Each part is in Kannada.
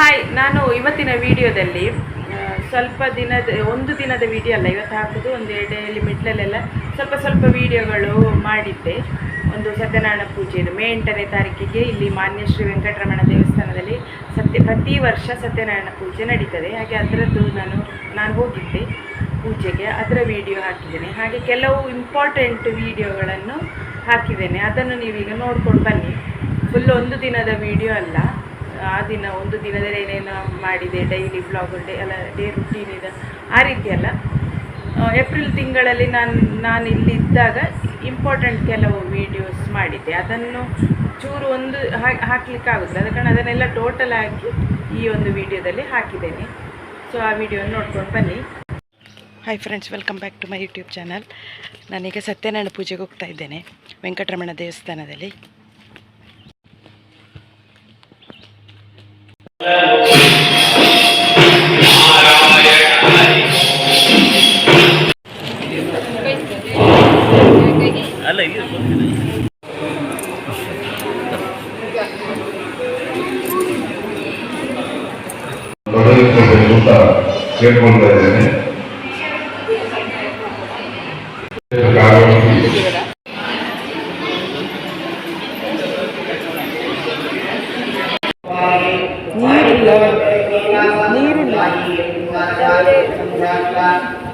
ಹಾಯ್ ನಾನು ಇವತ್ತಿನ ವಿಡಿಯೋದಲ್ಲಿ ಸ್ವಲ್ಪ ದಿನದ, ಒಂದು ದಿನದ ವಿಡಿಯೋ ಅಲ್ಲ, ಇವತ್ತು ಹಾಕೋದು, ಒಂದು ಡೈಲಿ ಮಿಡ್ಲಲ್ಲೆಲ್ಲ ಸ್ವಲ್ಪ ಸ್ವಲ್ಪ ವಿಡಿಯೋಗಳು ಮಾಡಿದ್ದೆ. ಒಂದು ಸತ್ಯನಾರಾಯಣ ಪೂಜೆದು ಮೇ ಎಂಟನೇ ತಾರೀಕಿಗೆ ಇಲ್ಲಿ ಮಾನ್ಯ ಶ್ರೀ ವೆಂಕಟರಮಣ ದೇವಸ್ಥಾನದಲ್ಲಿ ಸತ್ಯ, ಪ್ರತಿ ವರ್ಷ ಸತ್ಯನಾರಾಯಣ ಪೂಜೆ ನಡೀತದೆ. ಹಾಗೆ ಅದರದ್ದು ನಾನು ನಾನು ಹೋಗಿದ್ದೆ ಪೂಜೆಗೆ, ಅದರ ವಿಡಿಯೋ ಹಾಕಿದ್ದೇನೆ. ಹಾಗೆ ಕೆಲವು ಇಂಪಾರ್ಟೆಂಟ್ ವಿಡಿಯೋಗಳನ್ನು ಹಾಕಿದ್ದೇನೆ. ಅದನ್ನು ನೀವೀಗ ನೋಡ್ಕೊಂಡು ಬನ್ನಿ. ಫುಲ್ ಒಂದು ದಿನದ ವಿಡಿಯೋ ಅಲ್ಲ. ಆ ದಿನ, ಒಂದು ದಿನದಲ್ಲಿ ಏನೇನು ಮಾಡಿದೆ ಡೈಲಿ ಬ್ಲಾಗ್ ಡೇ ಅಲ್ಲ ಡೇ ರುಟೀನ್ ಇದೆ, ಆ ರೀತಿ ಅಲ್ಲ. ಏಪ್ರಿಲ್ ತಿಂಗಳಲ್ಲಿ ನಾನು ನಾನು ಇಲ್ಲಿ ಇದ್ದಾಗ ಇಂಪಾರ್ಟೆಂಟ್ ಕೆಲವು ವೀಡಿಯೋಸ್ ಮಾಡಿದ್ದೆ. ಅದನ್ನು ಚೂರು ಒಂದು ಹಾಕ್ಲಿಕ್ಕೆ ಆಗುತ್ತೆ ಅದ ಕಾರಣ ಅದನ್ನೆಲ್ಲ ಟೋಟಲ್ ಆಗಿ ಈ ಒಂದು ವಿಡಿಯೋದಲ್ಲಿ ಹಾಕಿದ್ದೇನೆ. ಸೊ ಆ ವಿಡಿಯೋನ ನೋಡ್ಕೊಂಡು ಬನ್ನಿ. Hi friends welcome back to my YouTube channel ನಾನೀಗ ಸತ್ಯನಾರಾಯಣ ಪೂಜೆಗೆ ಹೋಗ್ತಾ ಇದ್ದೇನೆ. ವೆಂಕಟರಮಣ ದೇವಸ್ಥಾನದಲ್ಲಿ. ಅಲ್ಲ ಇಲ್ಲಿ ಗೊತ್ತಿಲ್ಲ ತೊಡಗಿಸಬೇಕು ಅಂತ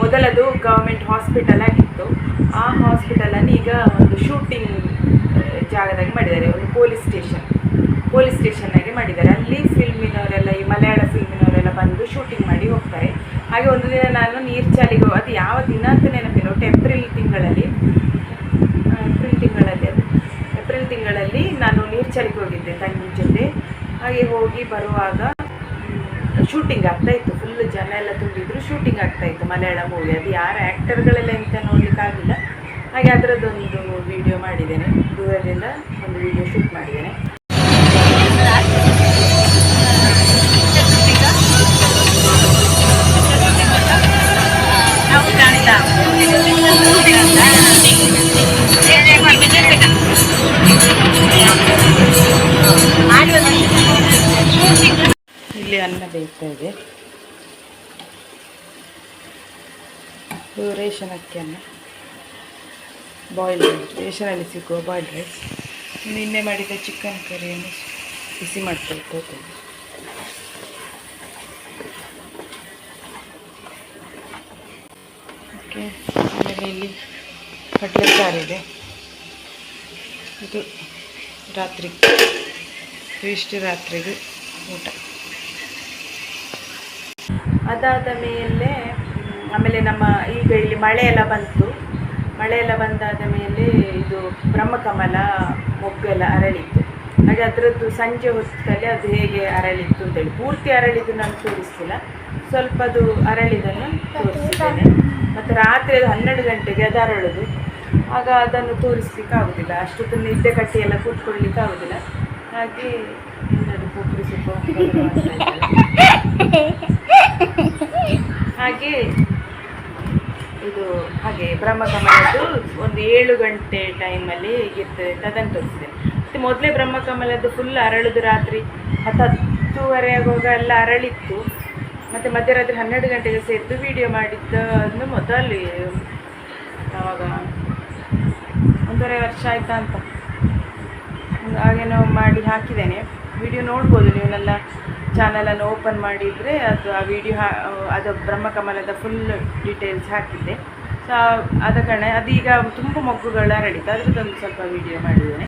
ಮೊದಲದು ಗೌರ್ಮೆಂಟ್ ಹಾಸ್ಪಿಟಲ್ ಆಗಿತ್ತು. ಆ ಹಾಸ್ಪಿಟಲನ್ನು ಈಗ ಒಂದು ಶೂಟಿಂಗ್ ಜಾಗದಾಗಿ ಮಾಡಿದ್ದಾರೆ. ಒಂದು ಪೊಲೀಸ್ ಸ್ಟೇಷನ್ ಪೊಲೀಸ್ ಸ್ಟೇಷನ್ನಾಗಿ ಮಾಡಿದ್ದಾರೆ. ಅಲ್ಲಿ ಫಿಲ್ಮಿನವರೆಲ್ಲ ಈ ಮಲಯಾಳ ಫಿಲ್ಮಿನವರೆಲ್ಲ ಬಂದು ಶೂಟಿಂಗ್ ಮಾಡಿ ಹೋಗ್ತಾರೆ. ಹಾಗೆ ಒಂದು ದಿನ ನಾನು ನೀರ್ಚಾಲಿಗೆ ಅದು ಯಾವ ದಿನ ಅಂತ ನೆನಪಿಲ್ಲ. ಒಟ್ಟು ಏಪ್ರಿಲ್ ತಿಂಗಳಲ್ಲಿ ಏಪ್ರಿಲ್ ತಿಂಗಳಲ್ಲಿ ಅದು. ಏಪ್ರಿಲ್ ತಿಂಗಳಲ್ಲಿ ನಾನು ನೀರ್ಚಲಿಗೆ ಹೋಗಿದ್ದೆ ತಂಗಿ ಜೊತೆ. ಹಾಗೆ ಹೋಗಿ ಬರುವಾಗ ಶೂಟಿಂಗ್ ಆಗ್ತಾ ಇತ್ತು. ಫುಲ್ ಜನ ಎಲ್ಲ ತುಂಬಿದ್ರು. ಶೂಟಿಂಗ್ ಆಗ್ತಾ ಇತ್ತು ಮಲಯಾಳ ಮೂವಿ ಅದು ಯಾರ ಆ್ಯಕ್ಟರ್ಗಳೆಲ್ಲ ಎಂತ ನೋಡಲಿಕ್ಕಾಗಿಲ್ಲ ಹಾಗೆ ಅದರದ್ದೊಂದು ವಿಡಿಯೋ ಮಾಡಿದ್ದೇನೆ. ದೂರದಿಂದ ಒಂದು ವಿಡಿಯೋ ಶೂಟ್ ಮಾಡಿದ್ದೇನೆ. ರೇಷನ್ ಅಕ್ಕಿಯನ್ನು ಬಾಯ್ಲ್ ರೇಷನಲ್ಲಿ ಸಿಗುವ ಬಾಯ್ಲ್ಡ್ ರೈಸ್ ನಿನ್ನೆ ಮಾಡಿದ ಚಿಕನ್ ಕರಿಯನ್ನು ಬಿಸಿ ಮಾಡ್ಕೊಳ್ತೇವೆ ಓಕೆ ಆಮೇಲೆ ಇಲ್ಲಿ ಕಡಲೆ ಸಾರಿದೆ ಇದು ರಾತ್ರಿ ಇಷ್ಟು ರಾತ್ರಿಗೆ ಊಟ. ಅದಾದ ಮೇಲೆ ಆಮೇಲೆ ನಮ್ಮ ಈಗ ಇಲ್ಲಿ ಮಳೆ ಎಲ್ಲ ಬಂತು. ಮಳೆ ಎಲ್ಲ ಬಂದಾದ ಮೇಲೆ ಇದು ಬ್ರಹ್ಮಕಮಲ ಮೊಗ್ಗೆಲ್ಲ ಅರಳಿತ್ತು. ಹಾಗೆ ಅದರದ್ದು ಸಂಜೆ ಹೊತ್ತಲ್ಲಿ ಅದು ಹೇಗೆ ಅರಳಿತ್ತು ಅಂತೇಳಿ. ಪೂರ್ತಿ ಅರಳಿದ್ದು ನಾನು ತೋರಿಸ್ತಿಲ್ಲ. ಸ್ವಲ್ಪ ಅದು ಅರಳಿದನ್ನು ತೋರಿಸಿದ್ದೇನೆ. ಮತ್ತು ರಾತ್ರಿ ಅದು ಹನ್ನೆರಡು ಗಂಟೆಗೆ ಅದು ಅರಳೋದು. ಆಗ ಅದನ್ನು ತೋರಿಸ್ಲಿಕ್ಕೆ ಆಗೋದಿಲ್ಲ. ಅಷ್ಟೊತ್ತು ನಿದ್ದೆ ಕಟ್ಟಿ ಎಲ್ಲ ಕೂತ್ಕೊಳ್ಳಿಕ್ಕೆ ಆಗೋದಿಲ್ಲ. ಹಾಗೆ ಏನದು ಕೊಬ್ಬರಿ ಹಾಗೆ ಹಾಗೆ ಬ್ರಹ್ಮಕಮಲದ್ದು ಒಂದು ಏಳು ಗಂಟೆ ಟೈಮಲ್ಲಿ ಇರ್ತದೆ ಅದನ್ನು ತೋರಿಸಿದೆ. ಮತ್ತು ಮೊದಲೇ ಬ್ರಹ್ಮಕಮಲದ್ದು ಫುಲ್ ಅರಳುದು ರಾತ್ರಿ. ಹತ್ತು ಹತ್ತೂವರೆ ಆಗುವಾಗ ಎಲ್ಲ ಅರಳಿತ್ತು. ಮತ್ತು ಮಧ್ಯರಾತ್ರಿ ಹನ್ನೆರಡು ಗಂಟೆಗೆ ಸೇರಿದ್ದು ವಿಡಿಯೋ ಮಾಡಿದ್ದನ್ನು ಮೊದಲು ಆವಾಗ ಒಂದೂವರೆ ವರ್ಷ ಆಯಿತಾ ಅಂತ. ಹಾಗೇನೋ ಮಾಡಿ ಹಾಕಿದ್ದೇನೆ. ವಿಡಿಯೋ ನೋಡ್ಬೋದು ನೀವು ನನ್ನ ಚಾನಲನ್ನು ಓಪನ್ ಮಾಡಿದರೆ ಅದು ಆ ವಿಡಿಯೋ ಅದು ಬ್ರಹ್ಮಕಮಲದ ಫುಲ್ ಡೀಟೇಲ್ಸ್ ಹಾಕಿದ್ದೆ. ಸೊ ಆದ ಕಾರಣ ಅದೀಗ ತುಂಬ ಮೊಗ್ಗುಗಳ ಹರಡಿತು ಅದ್ರದ್ದೊಂದು ಸ್ವಲ್ಪ ವಿಡಿಯೋ ಮಾಡಿದ್ದೇನೆ.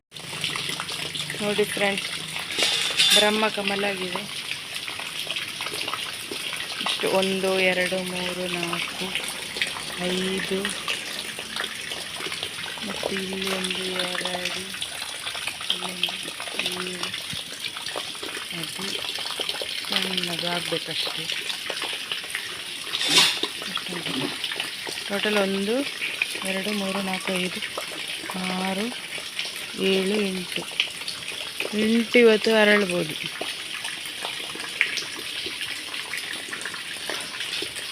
ನೋಡಿ ಫ್ರೆಂಡ್ಸ್ ಬ್ರಹ್ಮಕಮಲ ಆಗಿದೆ ಇಷ್ಟು ಒಂದು, ಎರಡು, ಮೂರು, ನಾಲ್ಕು, ಐದು, ಮತ್ತು ಇಲ್ಲಿ ಒಂದು, ಎರಡು ಇಲ್ಲೊಂದು ಅದು ಸಣ್ಣದು ಟೋಟಲ್ ಒಂದು, ಎರಡು, ಮೂರು, ನಾಲ್ಕು, ಐದು, ಆರು, ಏಳು, ಎಂಟು. ಎಂಟು ಇವತ್ತು ಅರಳ್ಬೋದು.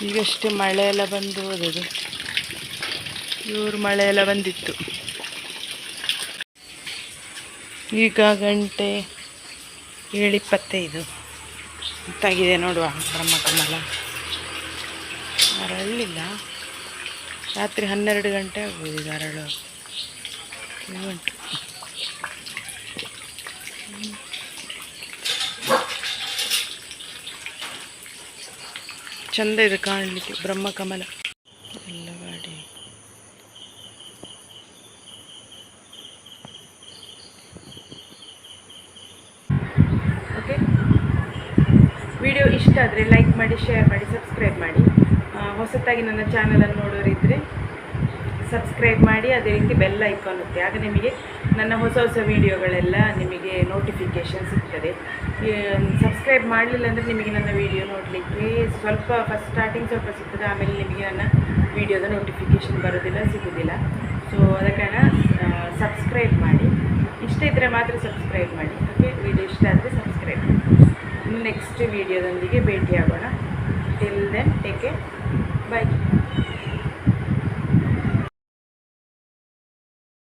ಈಗಷ್ಟೇ ಮಳೆ ಎಲ್ಲ ಬಂದು ಹೋದದು ಇವರು ಮಳೆ ಎಲ್ಲ ಬಂದಿತ್ತು. ಈಗ ಗಂಟೆ ಏಳು ಇಪ್ಪತ್ತೈದು. ಗೊತ್ತಾಗಿದೆ ನೋಡುವ ಬ್ರಹ್ಮಕಮಲ ಅರಳಿಲ್ಲ. ರಾತ್ರಿ ಹನ್ನೆರಡು ಗಂಟೆ ಆಗ್ಬೋದು ಧಾರಾಳು ಅರಳು. ಉಂಟು ಚಂದ ಇದೆ ಕಾಣಲಿಕ್ಕೆ ಬ್ರಹ್ಮಕಮಲ ಎಲ್ಲ ಗಾಡಿ. ಓಕೆ ವಿಡಿಯೋ ಇಷ್ಟ ಆದರೆ ಲೈಕ್ ಮಾಡಿ ಶೇರ್ ಮಾಡಿ ಸಬ್ಸ್ಕ್ರೈಬ್ ಮಾಡಿ. ಹೊಸತಾಗಿ ನನ್ನ ಚಾನಲನ್ನು ನೋಡೋರಿದ್ದರೆ ಸಬ್ಸ್ಕ್ರೈಬ್ ಮಾಡಿ, ಅದೇ ರೀತಿ ಬೆಲ್ ಐಕಾನ್ ಇರುತ್ತೆ. ಆಗ ನಿಮಗೆ ನನ್ನ ಹೊಸ ಹೊಸ ವೀಡಿಯೋಗಳೆಲ್ಲ ನಿಮಗೆ ನೋಟಿಫಿಕೇಷನ್ ಸಿಗ್ತದೆ. ಸಬ್ಸ್ಕ್ರೈಬ್ ಮಾಡಲಿಲ್ಲ ಅಂದರೆ ನಿಮಗೆ ನನ್ನ ವೀಡಿಯೋ ನೋಡಲಿಕ್ಕೆ ಸ್ವಲ್ಪ ಫಸ್ಟ್ ಸ್ಟಾರ್ಟಿಂಗ್ ಸ್ವಲ್ಪ ಸಿಗ್ತದೆ, ಆಮೇಲೆ ನಿಮಗೆ ನನ್ನ ವೀಡಿಯೋದ ನೋಟಿಫಿಕೇಷನ್ ಬರೋದಿಲ್ಲ, ಸಿಗೋದಿಲ್ಲ. ಸೊ ಅದ ಕಾರಣ ಸಬ್ಸ್ಕ್ರೈಬ್ ಮಾಡಿ. ಇಷ್ಟ ಇದ್ದರೆ ಮಾತ್ರ ಸಬ್ಸ್ಕ್ರೈಬ್ ಮಾಡಿ. ಓಕೆ ವಿಡಿಯೋ ಇಷ್ಟ ಆದರೆ ಸಬ್ಸ್ಕ್ರೈಬ್ ಮಾಡಿ. ನೆಕ್ಸ್ಟ್ ವೀಡಿಯೋದೊಂದಿಗೆ ಭೇಟಿಯಾಗೋಣ. Till then take care 拜。